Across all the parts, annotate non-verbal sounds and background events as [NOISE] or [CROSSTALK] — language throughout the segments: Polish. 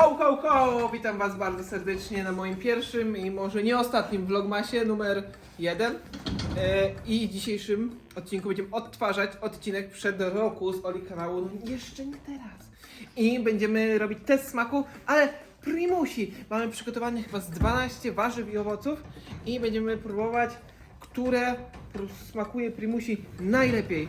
Ho, ho, ho! Witam Was bardzo serdecznie na moim pierwszym i może nie ostatnim vlogmasie numer jeden. E, I w dzisiejszym odcinku będziemy odtwarzać odcinek przed roku z Oli kanału. No jeszcze nie teraz. I będziemy robić test smaku, ale primusi. Mamy przygotowanych chyba z 12 warzyw i owoców i będziemy próbować, które smakuje primusi najlepiej.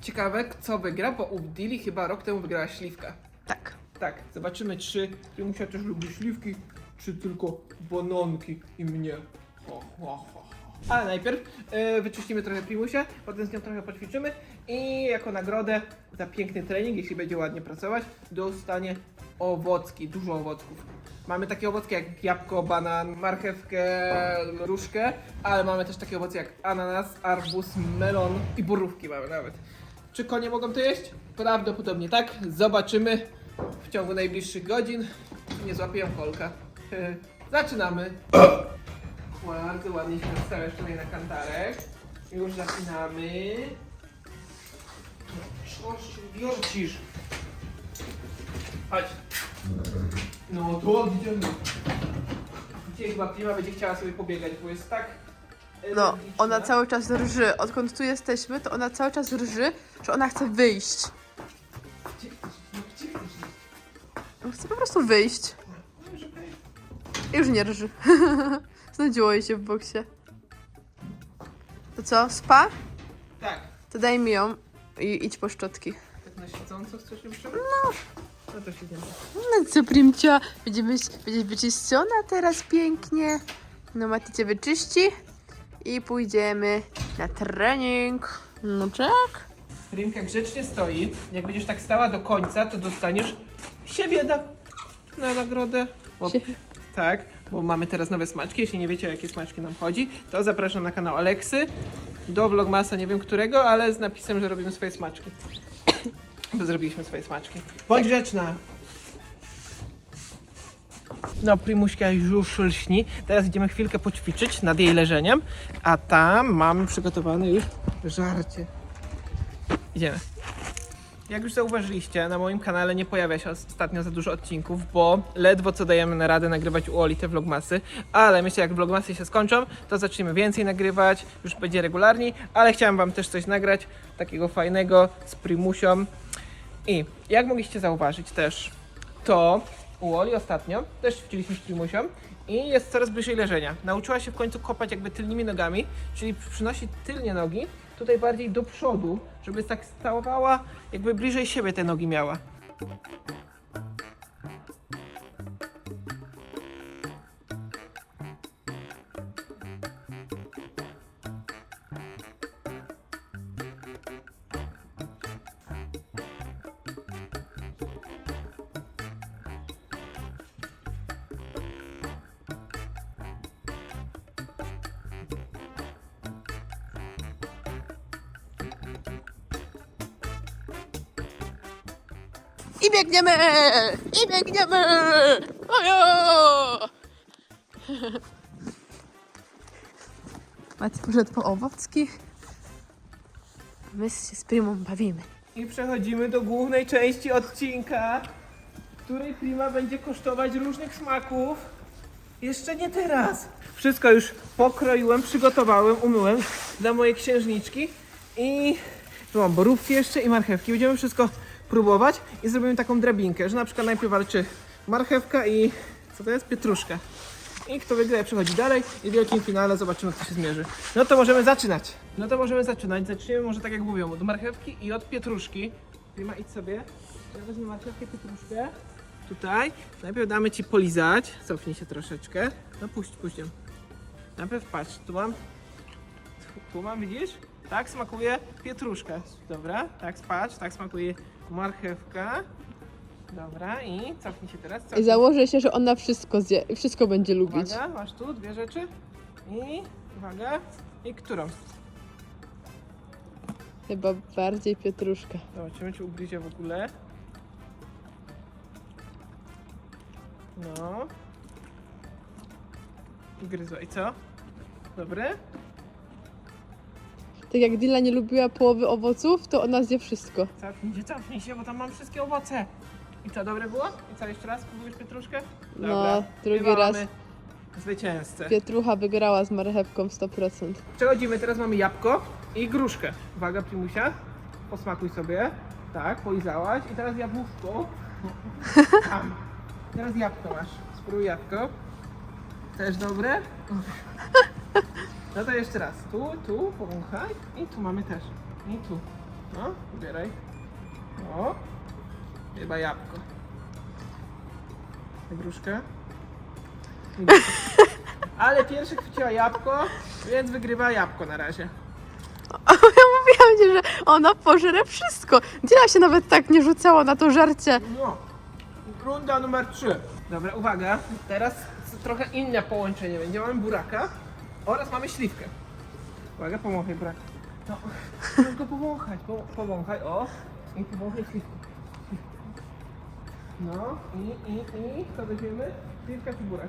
Ciekawe, co wygra, bo u Dili chyba rok temu wygrała śliwka. Tak. Tak, zobaczymy, czy Primusia też lubi śliwki, czy tylko bananki i mnie. Ho, ho, ho. Ale najpierw e, wyczyścimy trochę Primusia, potem z nią trochę poćwiczymy i jako nagrodę za piękny trening, jeśli będzie ładnie pracować, dostanie owocki, dużo owocków. Mamy takie owocki jak jabłko, banan, marchewkę, różkę, ale mamy też takie owoce jak ananas, arbuz, melon i borówki mamy nawet. Czy konie mogą to jeść? Prawdopodobnie tak. Zobaczymy w ciągu najbliższych godzin. Nie złapię kolka. [LAUGHS] Zaczynamy. Bardzo ładnie się nastawiasz tutaj na kantarek. Już zaczynamy. Coś wiercisz. Chodź. No to idziemy. Dzisiaj chyba Prima będzie chciała sobie pobiegać, bo jest tak No, energiczna. ona cały czas rży. Odkąd tu jesteśmy, to ona cały czas rży, że ona chce wyjść. Ona chce po prostu wyjść. I już nie rży. [LAUGHS] Znudziło jej się w boksie. To co, spa? Tak. To daj mi ją i idź po szczotki. Tak na siedząco chcesz ją przebrać? No. No to siedzimy. No co, Primcia? Będziemy, będziesz wyczyszczona teraz pięknie. No, Mati cię wyczyści. I pójdziemy na trening. No tak. Rynka grzecznie stoi. Jak będziesz tak stała do końca, to dostaniesz siebie na, na nagrodę. Bo, Sie- tak, bo mamy teraz nowe smaczki. Jeśli nie wiecie, o jakie smaczki nam chodzi, to zapraszam na kanał Aleksy. Do vlogmasa nie wiem którego, ale z napisem, że robimy swoje smaczki. Bo zrobiliśmy swoje smaczki. Bądź grzeczna. No, Primuśka już lśni. Teraz idziemy chwilkę poćwiczyć nad jej leżeniem, a tam mamy przygotowane już żarcie. Idziemy. Jak już zauważyliście, na moim kanale nie pojawia się ostatnio za dużo odcinków, bo ledwo co dajemy na radę nagrywać u Oli te vlogmasy, ale myślę, jak vlogmasy się skończą, to zaczniemy więcej nagrywać, już będzie regularniej, ale chciałem wam też coś nagrać, takiego fajnego, z Primusią. I jak mogliście zauważyć też, to u Oli ostatnio też ćwiczyliśmy z Primusią i jest coraz bliżej leżenia. Nauczyła się w końcu kopać jakby tylnymi nogami, czyli przynosi tylnie nogi tutaj bardziej do przodu, żeby tak stawała, jakby bliżej siebie te nogi miała. I biegniemy! I biegniemy! Ojo! [LAUGHS] Mati poszedł po owocki. My się z Primą bawimy. I przechodzimy do głównej części odcinka, której Prima będzie kosztować różnych smaków. Jeszcze nie teraz. Wszystko już pokroiłem, przygotowałem, umyłem dla mojej księżniczki i tu mam borówki jeszcze i marchewki. Będziemy wszystko próbować i zrobimy taką drabinkę, że na przykład najpierw walczy marchewka i co to jest? Pietruszka. I kto wygra, przechodzi dalej i w wielkim finale zobaczymy, kto się zmierzy. No to możemy zaczynać. No to możemy zaczynać. Zaczniemy może tak jak mówią, od marchewki i od pietruszki. Prima, idź sobie. Ja wezmę marchewkę, pietruszkę. Tutaj. Najpierw damy Ci polizać. Cofnij się troszeczkę. No puść, puść ją. Najpierw patrz, tu mam... Tu, mam, widzisz? Tak smakuje pietruszka. Dobra, tak patrz, tak smakuje marchewka. Dobra i cofnij się teraz. I Cofnij. założę się, że ona wszystko zje wszystko będzie lubić. Uwaga, masz tu dwie rzeczy. I uwaga. I którą? Chyba bardziej pietruszka. Zobaczymy, czy ugryzie w ogóle. No. Gryzła. I co? Dobre? Tak jak Dila nie lubiła połowy owoców, to ona zje wszystko. Cofnij się, cofnij się, bo tam mam wszystkie owoce. I co, dobre było? I co, jeszcze raz spróbujesz pietruszkę? No, drugi Chyba raz. mamy Zwycięzcę. Pietrucha wygrała z marchewką 100%. Przechodzimy, teraz mamy jabłko i gruszkę. Uwaga, Primusia, posmakuj sobie. Tak, polizałaś. I teraz jabłuszko. Tam. Teraz jabłko masz. Spróbuj jabłko. Też dobre? No to jeszcze raz. Tu, tu, powąchaj. I tu mamy też. I tu. No, wybieraj. O. Chyba jabłko. Gruszkę. [LAUGHS] Ale pierwszy chwyciła jabłko, więc wygrywa jabłko na razie. [LAUGHS] Ja mówiłam ci, że ona pożre wszystko. Dila się nawet tak nie rzucała na to żarcie. No. Runda numer 3. Dobra, uwaga. Teraz trochę inne połączenie będzie. Mamy buraka oraz mamy śliwkę. Uwaga, powąchaj burak. No, [LAUGHS] go powąchać. Po, powąchaj, o. I powąchaj śliwkę. No, i, i, i, co weźmiemy? Śliwka czy burak?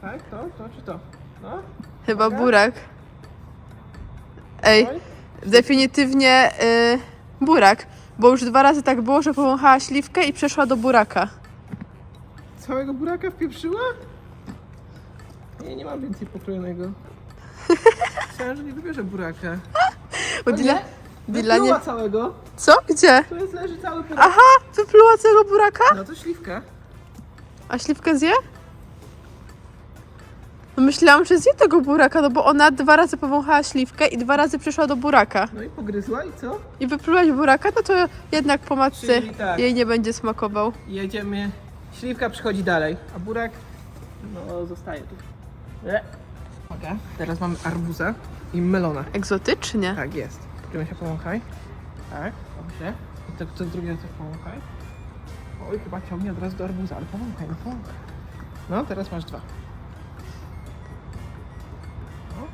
Tak, to, to czy to? No, Chyba Uwaga. burak. Ej, oj. definitywnie y, burak. Bo już dwa razy tak było, że powąchała śliwkę i przeszła do buraka. Całego buraka wpieprzyła? Nie, nie mam więcej pokrojonego. [LAUGHS] Myślałem, że nie wybierze buraka. Bo Dila, Dila nie... Całego. Co? Gdzie? Tu jest leży cały burak. Aha, wypluła całego buraka? No to śliwka. A śliwkę zje? No myślałam, że zje tego buraka, no bo ona dwa razy powąchała śliwkę i dwa razy przyszła do buraka. No i pogryzła i co? I wyplułaś buraka, no to jednak po matce Czyli tak. jej nie będzie smakował. Jedziemy. Śliwka przychodzi dalej, a burak no zostaje tu. Uwaga, teraz mamy arbuza i melona. Egzotycznie. Tak jest. Poczekaj się powąchaj. Tak, dobrze. I to co drugie też powąchaj. Oj, chyba ciągnie od razu do arbuza, ale powąchaj, no powąchaj. No, teraz masz dwa. No.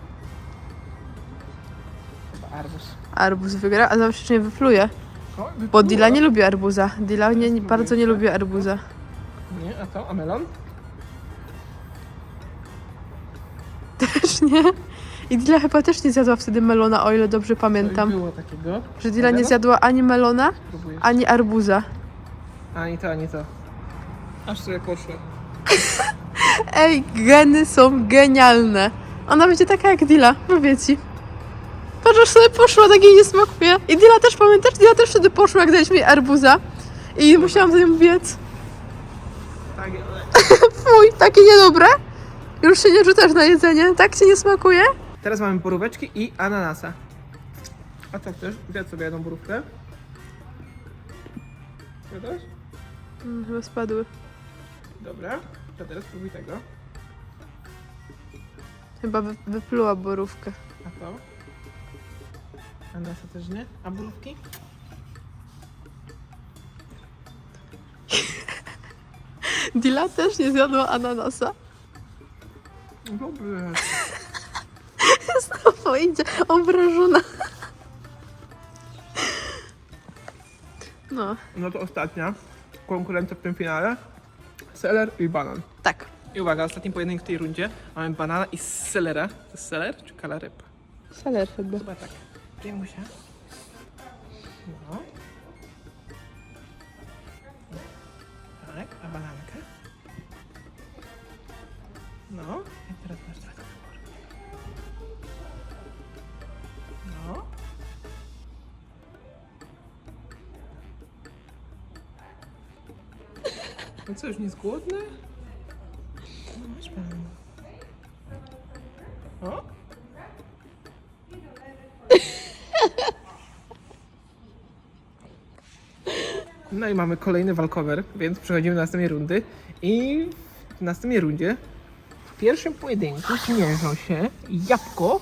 Chyba arbuz. Arbuz wygra, a zawsze czy nie wypluje. Bo. Dila nie lubi arbuza. Dila nie, nie, bardzo nie lubi arbuza. Nie, a co? A melon? Nie. I Dila chyba też nie zjadła wtedy melona, o ile dobrze pamiętam. było takiego. Że Dila nie no. zjadła ani melona, ani arbuza. Ani to, ani to. Aż sobie poszło. [LAUGHS] Ej, geny są genialne. Ona będzie taka jak Dila, mówię ci. Patrz, aż sobie poszła, tak jej nie smakuje. I Dila też, pamiętasz? Dila też wtedy poszła, jak daliśmy jej arbuza. I musiałam za nią biec. Tak, [LAUGHS] Fuj, takie niedobre. Już się nie rzucasz na jedzenie, tak ci nie smakuje? Teraz mamy boróweczki i ananasa. A co chcesz? Zjadł sobie jedną borówkę. Zjadłeś? Mm, chyba spadły. Dobra. To teraz spróbuj tego. Chyba wy, wypluła borówkę. A to? Ananasa też nie? A borówki? [LAUGHS] Dila też nie zjadła ananasa. Dobry. [LAUGHS] Znowu idzie obrażona. No, No to ostatnia konkurencja w tym finale. Seler i banan. tak. I uwaga, ostatni pojedynek w tej rundzie. Mamy banana i selera. To jest seler czy kalaryb? Seler chyba. Chyba tak. Przyjmuj się. No. No co, już nie jest głodny? No, masz. O. No i mamy kolejny walkover, więc przechodzimy do następnej rundy. I w następnej rundzie w pierwszym pojedynku zmierzą się jabłko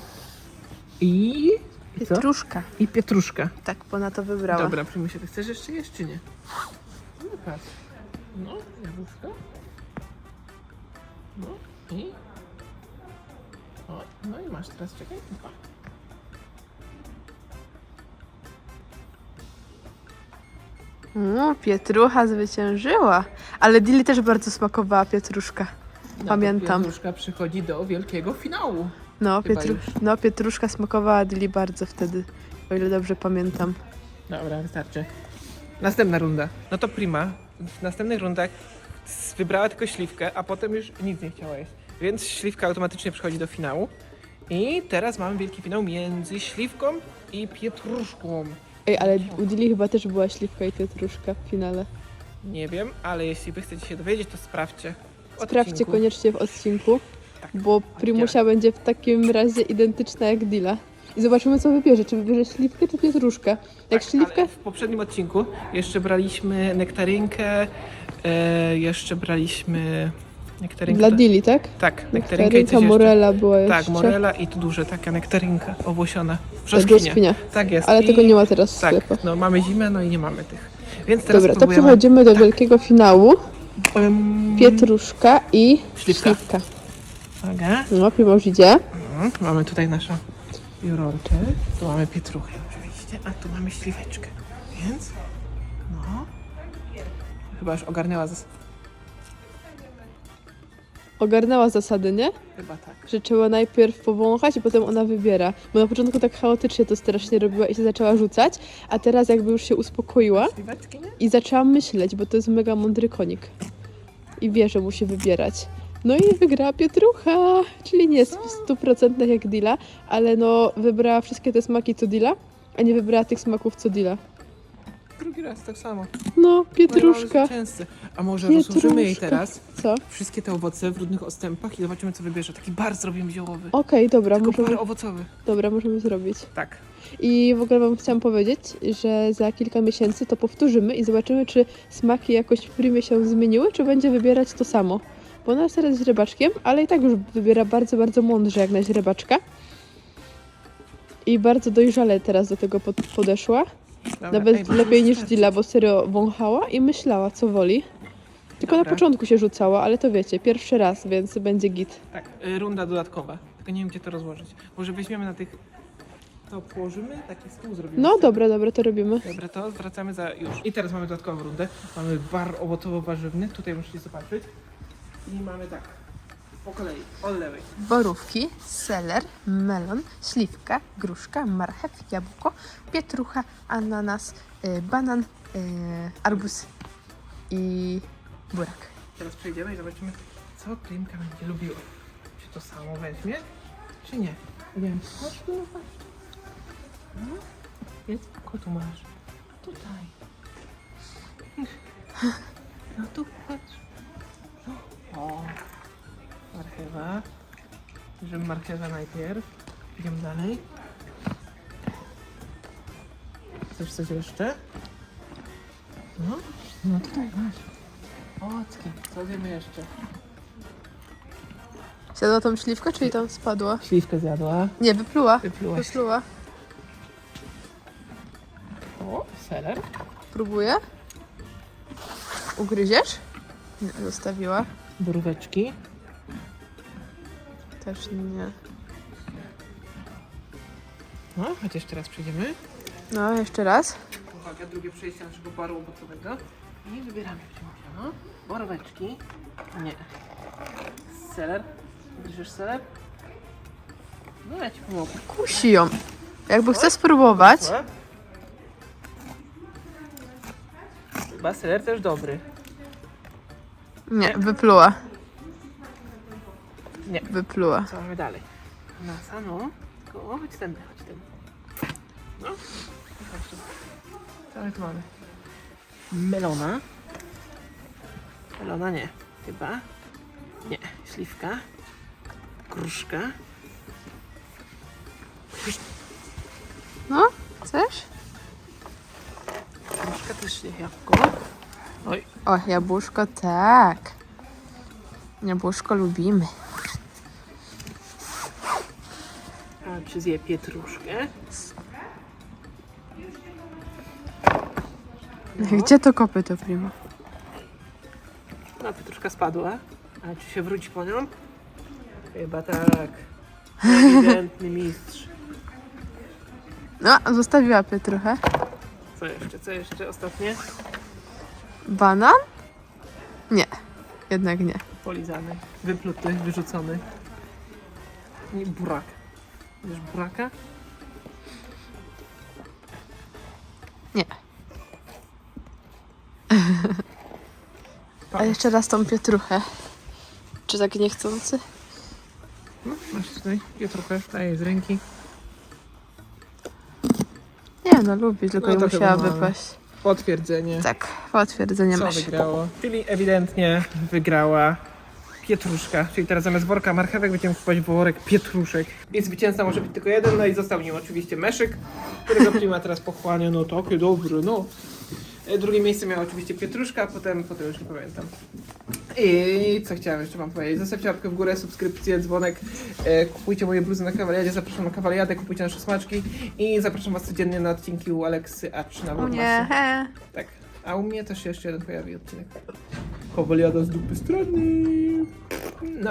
i... co? Pietruszka. I pietruszka. Tak, bo ona to wybrała. Dobra, przyjmuj się. Chcesz jeszcze jeść, czy nie? No patrz. No, jabłuszko. No i... O, no i masz teraz, czekaj. Dwa. Mm, pietrucha zwyciężyła. Ale Dili też bardzo smakowała pietruszka. No to Pamiętam. Pietruszka przychodzi do wielkiego finału. No, Chyba pietru... już. no, pietruszka smakowała Dili bardzo wtedy. O ile dobrze pamiętam. Dobra, wystarczy. Następna runda. No to Prima w następnych rundach wybrała tylko śliwkę, a potem już nic nie chciała jeść. Więc śliwka automatycznie przechodzi do finału. I teraz mamy wielki finał między śliwką i pietruszką. Ej, ale u Dili chyba też była śliwka i pietruszka w finale. Nie wiem, ale jeśli wy chcecie się dowiedzieć, to sprawdźcie. w Sprawdźcie odcinku. koniecznie w odcinku, Tak. bo Primusia będzie w takim razie identyczna jak Dila. I zobaczymy, co wybierze. Czy wybierze śliwkę, czy pietruszkę. Jak Tak, śliwkę, ale w poprzednim odcinku jeszcze braliśmy nektarynkę, e, jeszcze braliśmy nektarynkę. dla Dili, tak? Tak, nektarynkę i coś Nektarynka, jeszcze. morela była jeszcze. Tak, morela i tu duże, taka nektarynka owłosiona. Tak, Brzoskwinia. brzoskwinia. Tak jest. Ale I- tego nie ma teraz w Tak, no mamy zimę, no i nie mamy tych. Więc teraz Dobra, to próbujemy. przechodzimy do wielkiego finału. Em, Pietruszka i Śliwka. śliwka. Uwaga. No, Primuś idzie. Mhm, Mamy tutaj naszą jurorkę, tu mamy pietruchę oczywiście, a tu mamy śliweczkę. Więc, no, chyba już ogarnęła zas... Ogarnęła zasady, nie? Chyba tak. Że trzeba najpierw powąchać i potem ona wybiera. Bo na początku tak chaotycznie to strasznie robiła i się zaczęła rzucać, a teraz jakby już się uspokoiła Śliweczki, nie? i zaczęła myśleć, bo to jest mega mądry konik. I wie, że musi wybierać. No i wygrała Pietrucha, czyli nie jest w 100% jak Dila, ale no wybrała wszystkie te smaki co Dila, a nie wybrała tych smaków co Dila. Drugi raz tak samo. No, Pietruszka. A może rozłożymy jej teraz Co? wszystkie te owoce w różnych ostępach i zobaczymy, co wybierze. Taki bar zrobimy ziołowy. Okej, dobra, Tylko możemy, bar owocowy. dobra, możemy zrobić. Tak. I w ogóle Wam chciałam powiedzieć, że za kilka miesięcy to powtórzymy i zobaczymy, czy smaki jakoś w primie się zmieniły, czy będzie wybierać to samo. Bo ona jest teraz źrebaczkiem, ale i tak już wybiera bardzo, bardzo mądrze jak na źrebaczka. I bardzo dojrzale teraz do tego pod- podeszła. Dobra, Nawet ej, lepiej niż. Dila, bo serio wąchała i myślała, co woli. Tylko na Dobra. początku się rzucała, ale to wiecie, pierwszy raz, więc będzie git. Tak, y, runda dodatkowa. Tylko nie wiem, gdzie to rozłożyć. Może weźmiemy na tych... To położymy? Taki stół zrobimy. No dobra, dobra, to robimy. Dobra, to wracamy za już. I teraz mamy dodatkową rundę. Mamy bar owocowo-warzywny. Tutaj musicie zobaczyć. I mamy tak. Po kolei. Od lewej. borówki, seler, melon, śliwka, gruszka, marchew, jabłko, pietrucha, ananas, y, banan, y, arbuz i burak. Teraz przejdziemy i zobaczymy, co Klimka będzie lubiła. Czy to samo weźmie, czy nie? Nie wiem. Chodź tu, chodź. No. Tu masz? Tutaj. [LAUGHS] No tu, patrz. O. Marchewa. Bierzemy marchewę najpierw. Idziemy dalej. Chcesz coś jeszcze? No. No tutaj masz. Ocki, co wiemy jeszcze? Zjadła tą śliwkę, czy jej tam spadła? Śliwkę zjadła. Nie, wypluła. Wyplułaś. Wypluła. O, seler. Próbuję. Ugryziesz? Nie, zostawiła. Boróweczki. Też nie. No, chodź jeszcze raz przejdziemy. No, jeszcze raz. Uwaga, drugie przejście naszego baru owocowego. I wybieramy Przymusia, no. Boróweczki. Nie. Seler. Bierzesz seler? No ja ci pomogę. Kusi ją. Jakby chce spróbować. Chyba seler też dobry. Nie, wypluła. Nie. Wypluła. Co mamy dalej? Nasa, no. Tylko, o, chodź tędy, chodź tędy. No. Chodź tu. Co my tu mamy? Melona. Melona nie. Chyba. Nie. Śliwka. Gruszka. No, chcesz? Gruszka też nie. Jabłko. Oj. O, jabłuszko, tak. Jabłuszko lubimy. A czy zje pietruszkę? No. Gdzie to kopyto, primo? No, pietruszka spadła. A czy się wróci po nią? Chyba tak. Ewidentny mistrz. No, zostawiła Pietruchę. Co jeszcze? Co jeszcze? Ostatnie? Banan? Nie, jednak nie. Polizany, wypluty, wyrzucony. I burak. Wiesz buraka? Nie. A jeszcze raz tą pietruchę. Czy tak niechcący? No, masz tutaj pietruchę, daję z ręki. Nie no, lubi, tylko No to musiała wypaść. Potwierdzenie. Tak, potwierdzenie Co masz. wygrało? Czyli ewidentnie wygrała pietruszka. Czyli teraz zamiast worka marchewek będziemy kupować worek pietruszek. I zwycięzca może być tylko jeden, no i został nim oczywiście meszyk, którego prima teraz pochłania. No takie dobre, no. E, Drugie miejsce miała oczywiście pietruszka, a potem, potem już nie pamiętam. I co chciałem jeszcze wam powiedzieć? Zostawcie łapkę w górę, subskrypcję, dzwonek. E, kupujcie moje bluzy na kawaliadzie, zapraszam na kawaliadę, kupujcie nasze smaczki i zapraszam was codziennie na odcinki u Aleksy Acz na Vlogmasy. nie, he. Tak. A u mnie też się jeszcze jeden pojawi odcinek. Kowaliada z dupy strony. No.